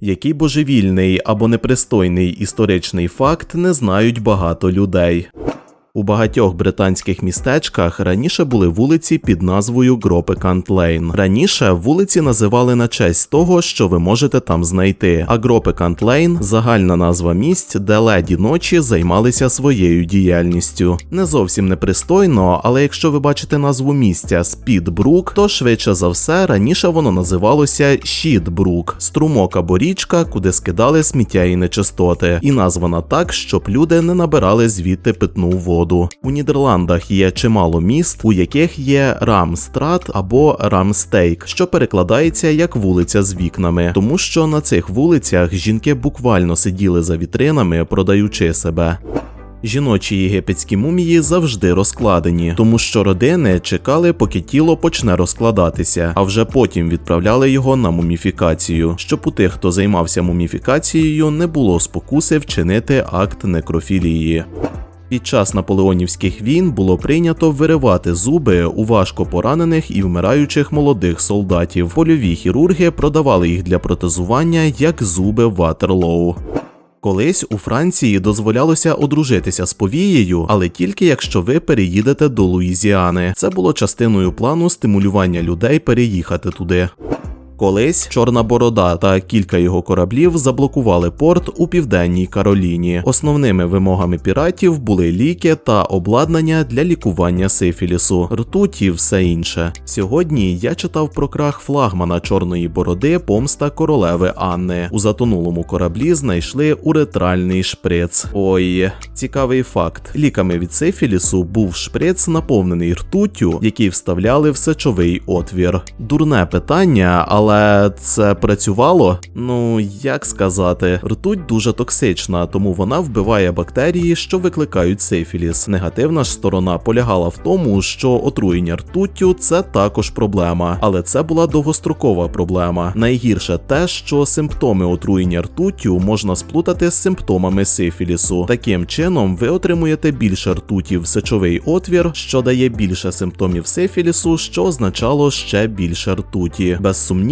Який божевільний або непристойний історичний факт не знають багато людей. У багатьох британських містечках раніше були вулиці під назвою Гропекант Лейн. Раніше вулиці називали на честь того, що ви можете там знайти. А Гропекант Лейн загальна назва місць, де леді ночі займалися своєю діяльністю. Не зовсім непристойно, але якщо ви бачите назву місця Спідбрук, то швидше за все раніше воно називалося Щітбрук, струмок або річка, куди скидали сміття і нечистоти, і названа так, щоб люди не набирали звідти питну воду. У Нідерландах є чимало міст, у яких є Рамстрат або Рамстейк, що перекладається як вулиця з вікнами, тому що на цих вулицях жінки буквально сиділи за вітринами, продаючи себе. Жіночі єгипетські мумії завжди розкладені, тому що родини чекали, поки тіло почне розкладатися, а вже потім відправляли його на муміфікацію, щоб у тих, хто займався муміфікацією, не було спокуси вчинити акт некрофілії. Під час наполеонівських війн було прийнято виривати зуби у важко поранених і вмираючих молодих солдатів. Польові хірурги продавали їх для протезування як зуби Ватерлоу. Колись у Франції дозволялося одружитися з повією, але тільки якщо ви переїдете до Луїзіани. Це було частиною плану стимулювання людей переїхати туди. Колись Чорна Борода та кілька його кораблів заблокували порт у південній Кароліні. Основними вимогами піратів були ліки та обладнання для лікування сифілісу, ртуть і все інше. Сьогодні я читав про крах флагмана Чорної Бороди помста королеви Анни. У затонулому кораблі знайшли уретральний шприц. Ой, цікавий факт: ліками від сифілісу був шприц, наповнений ртуттю, який вставляли в сечовий отвір. Дурне питання, але. Але це працювало? Ну як сказати, ртуть дуже токсична, тому вона вбиває бактерії, що викликають сифіліс. Негативна ж сторона полягала в тому, що отруєння ртуттю це також проблема, але це була довгострокова проблема. Найгірше те, що симптоми отруєння ртуттю можна сплутати з симптомами сифілісу. Таким чином, ви отримуєте більше ртуті в сечовий отвір, що дає більше симптомів сифілісу, що означало ще більше ртуті.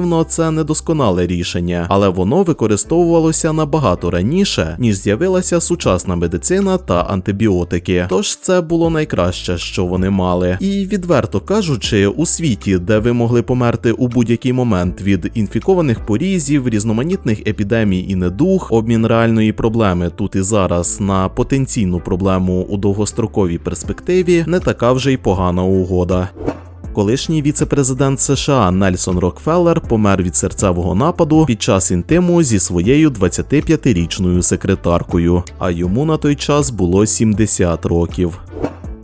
Безсумнівно. Це недосконале рішення, але воно використовувалося набагато раніше, ніж з'явилася сучасна медицина та антибіотики. Тож це було найкраще, що вони мали. І відверто кажучи, у світі, де ви могли померти у будь-який момент від інфікованих порізів, різноманітних епідемій і недуг, обмін реальної проблеми тут і зараз на потенційну проблему у довгостроковій перспективі, не така вже й погана угода. Колишній віце-президент США Нельсон Рокфеллер помер від серцевого нападу під час інтиму зі своєю 25-річною секретаркою, а йому на той час було 70 років.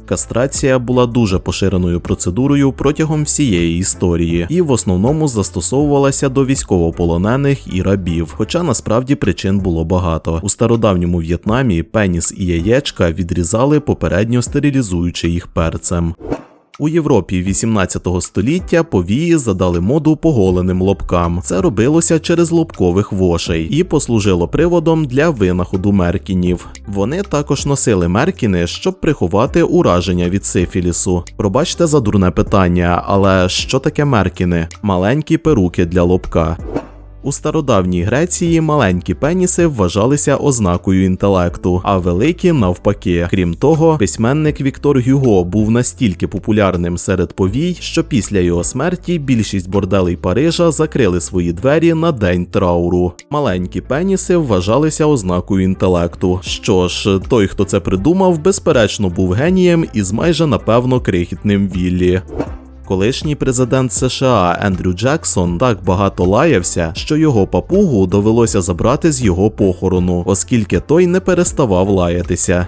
Кастрація була дуже поширеною процедурою протягом всієї історії і в основному застосовувалася до військовополонених і рабів. Хоча насправді причин було багато. У стародавньому В'єтнамі пеніс і яєчка відрізали попередньо стерилізуючи їх перцем. У Європі 18 століття повії задали моду поголеним лобкам. Це робилося через лобкових вошей і послужило приводом для винаходу меркінів. Вони також носили меркіни, щоб приховати ураження від сифілісу. Пробачте за дурне питання, але що таке меркіни? Маленькі перуки для лобка. У стародавній Греції маленькі пеніси вважалися ознакою інтелекту, а великі навпаки. Крім того, письменник Віктор Гюго був настільки популярним серед повій, що після його смерті більшість борделей Парижа закрили свої двері на день трауру. Маленькі пеніси вважалися ознакою інтелекту. Що ж, той, хто це придумав, безперечно був генієм із майже напевно крихітним Віллі. Колишній президент США Ендрю Джексон так багато лаявся, що його папугу довелося забрати з його похорону, оскільки той не переставав лаятися.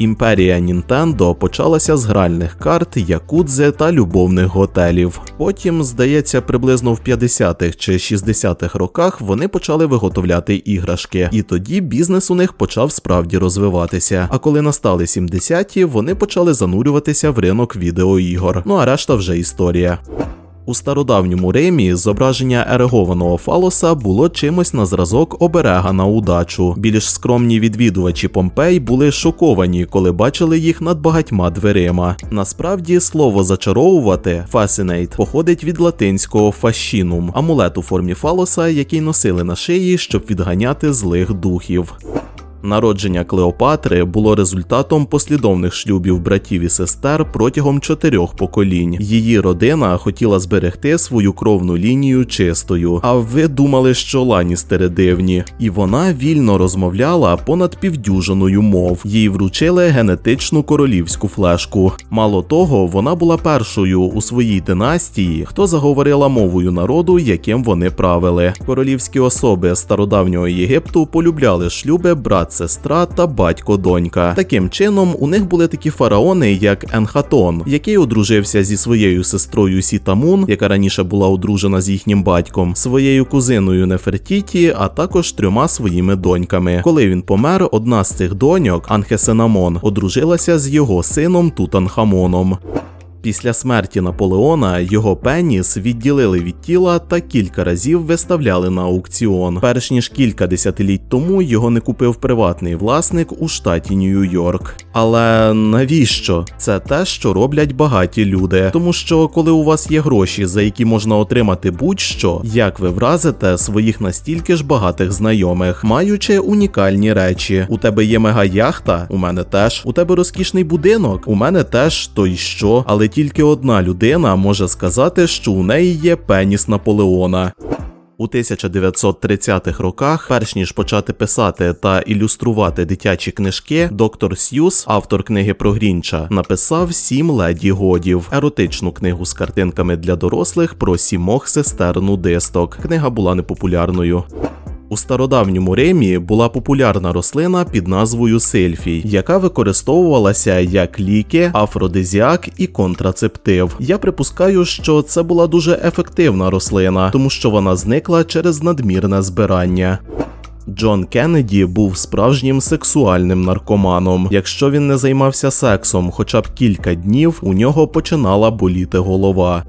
Імперія Нінтендо почалася з гральних карт, якудзи та любовних готелів. Потім, здається, приблизно в 50-х чи 60-х роках вони почали виготовляти іграшки, і тоді бізнес у них почав справді розвиватися. А коли настали 70-ті, вони почали занурюватися в ринок відеоігор. Ну а решта вже історія. У стародавньому Римі зображення ерегованого фалоса було чимось на зразок оберега на удачу. Більш скромні відвідувачі Помпей були шоковані, коли бачили їх над багатьма дверима. Насправді слово зачаровувати fascinate походить від латинського fascinum – амулет у формі фалоса, який носили на шиї, щоб відганяти злих духів. Народження Клеопатри було результатом послідовних шлюбів братів і сестер протягом чотирьох поколінь. Її родина хотіла зберегти свою кровну лінію чистою. А ви думали, що ланістери дивні? І вона вільно розмовляла понад півдюжиною мов. Їй вручили генетичну королівську флешку. Мало того, вона була першою у своїй династії, хто заговорила мовою народу, яким вони правили. Королівські особи стародавнього Єгипту полюбляли шлюби брат сестра та батько-донька. Таким чином, у них були такі фараони, як Енхатон, який одружився зі своєю сестрою Сітамун, яка раніше була одружена з їхнім батьком, своєю кузиною Нефертіті, а також трьома своїми доньками. Коли він помер, одна з цих доньок, Анхесенамон, одружилася з його сином Тутанхамоном. Після смерті Наполеона його пеніс відділили від тіла та кілька разів виставляли на аукціон. Перш ніж кілька десятиліть тому його не купив приватний власник у штаті Нью-Йорк. Але навіщо? Це те, що роблять багаті люди. Тому що коли у вас є гроші, за які можна отримати будь-що, як ви вразите своїх настільки ж багатих знайомих, маючи унікальні речі. У тебе є мега-яхта, у мене теж. У тебе розкішний будинок, у мене теж то й що. Але тільки одна людина може сказати, що у неї є пеніс Наполеона. У 1930-х роках, перш ніж почати писати та ілюструвати дитячі книжки, доктор Сьюз, автор книги про Грінча, написав сім леді годів, еротичну книгу з картинками для дорослих про сімох сестер нудисток. Книга була непопулярною. У стародавньому Римі була популярна рослина під назвою сильфій, яка використовувалася як ліки, афродизіак і контрацептив. Я припускаю, що це була дуже ефективна рослина, тому що вона зникла через надмірне збирання. Джон Кеннеді був справжнім сексуальним наркоманом. Якщо він не займався сексом хоча б кілька днів, у нього починала боліти голова.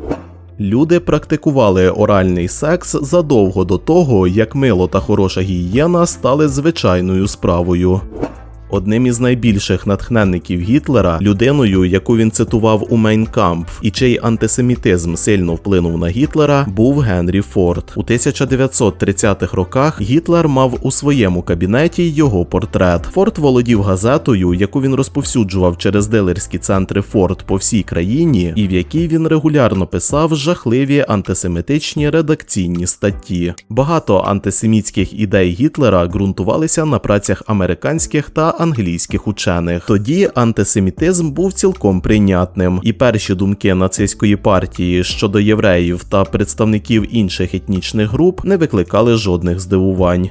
Люди практикували оральний секс задовго до того, як мило та хороша гігієна стали звичайною справою. Одним із найбільших натхненників Гітлера, людиною, яку він цитував у Мейнкампф, і чий антисемітизм сильно вплинув на Гітлера, був Генрі Форд. У 1930-х роках Гітлер мав у своєму кабінеті його портрет. Форд володів газетою, яку він розповсюджував через дилерські центри Форд по всій країні, і в якій він регулярно писав жахливі антисемітичні редакційні статті. Багато антисемітських ідей Гітлера ґрунтувалися на працях американських та англійських учених. Тоді антисемітизм був цілком прийнятним, і перші думки нацистської партії щодо євреїв та представників інших етнічних груп не викликали жодних здивувань.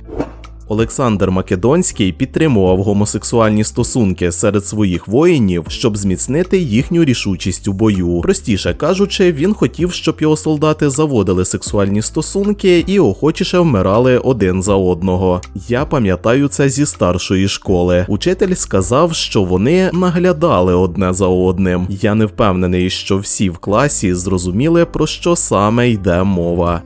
Олександр Македонський підтримував гомосексуальні стосунки серед своїх воїнів, щоб зміцнити їхню рішучість у бою. Простіше кажучи, він хотів, щоб його солдати заводили сексуальні стосунки і охочіше вмирали один за одного. Я пам'ятаю це зі старшої школи. Учитель сказав, що вони наглядали одне за одним. Я не впевнений, що всі в класі зрозуміли про що саме йде мова.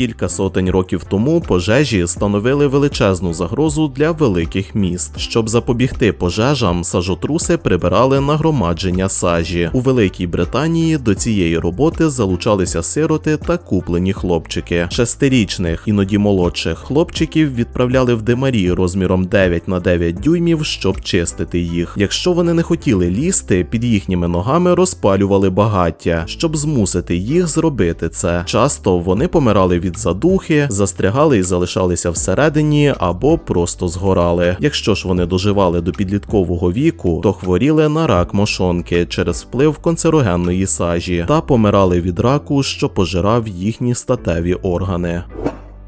Кілька сотень років тому пожежі становили величезну загрозу для великих міст. Щоб запобігти пожежам, сажотруси прибирали нагромадження сажі. У Великій Британії до цієї роботи залучалися сироти та куплені хлопчики. Шестирічних, іноді молодших хлопчиків відправляли в димарі розміром 9 на 9 дюймів, щоб чистити їх. Якщо вони не хотіли лізти, під їхніми ногами розпалювали багаття, щоб змусити їх зробити це. Часто вони помирали від задухи, застрягали і залишалися всередині або просто згорали. Якщо ж вони доживали до підліткового віку, то хворіли на рак мошонки через вплив канцерогенної сажі та помирали від раку, що пожирав їхні статеві органи.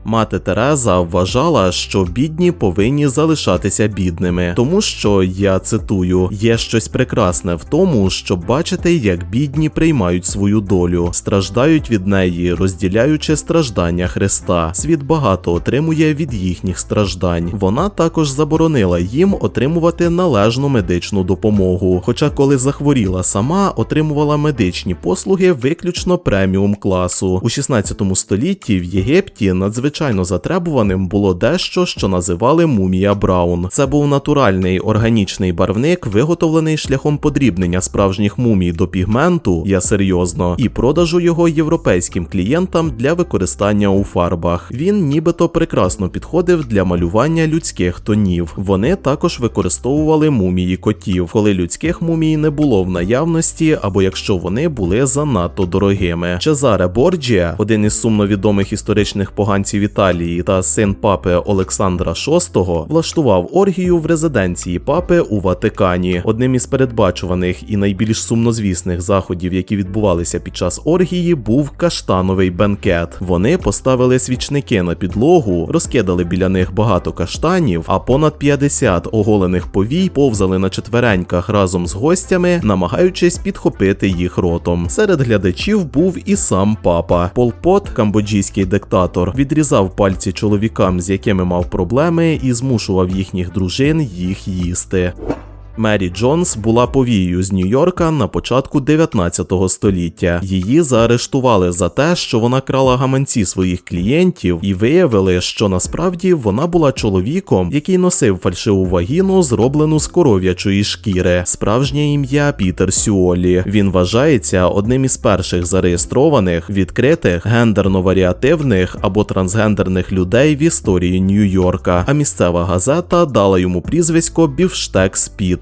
Мати Тереза вважала, що бідні повинні залишатися бідними, тому що я цитую: є щось прекрасне в тому, щоб бачити, як бідні приймають свою долю, страждають від неї, розділяючи страждання Христа. Світ багато отримує від їхніх страждань. Вона також заборонила їм отримувати належну медичну допомогу. Хоча, коли захворіла сама, отримувала медичні послуги виключно преміум класу. У 16 столітті в Єгипті надзвичайно затребуваним було дещо, що називали мумія Браун. Це був натуральний органічний барвник, виготовлений шляхом подрібнення справжніх мумій до пігменту, я серйозно, і продажу його європейським клієнтам для використання у фарбах. Він нібито прекрасно підходив для малювання людських тонів. Вони також використовували мумії котів, коли людських мумій не було в наявності, або якщо вони були занадто дорогими. Чезаре Борджія, один із сумновідомих історичних поганців Італії та син папи Олександра VI, влаштував оргію в резиденції папи у Ватикані. Одним із передбачуваних і найбільш сумнозвісних заходів, які відбувалися під час оргії, був каштановий бенкет. Вони поставили свічники на підлогу, розкидали біля них багато каштанів, а понад 50 оголених повій повзали на четвереньках разом з гостями, намагаючись підхопити їх ротом. Серед глядачів був і сам папа. Пол Пот, камбоджійський диктатор, відрізав пальці чоловікам, з якими мав проблеми, і змушував їхніх дружин їх їсти. Мері Джонс була повією з Нью-Йорка на початку 19 століття. Її заарештували за те, що вона крала гаманці своїх клієнтів, і виявили, що насправді вона була чоловіком, який носив фальшиву вагіну, зроблену з коров'ячої шкіри. Справжнє ім'я Пітер Сюолі. Він вважається одним із перших зареєстрованих, відкритих, гендерно-варіативних або трансгендерних людей в історії Нью-Йорка. А місцева газета дала йому прізвисько Бівштекс Піт.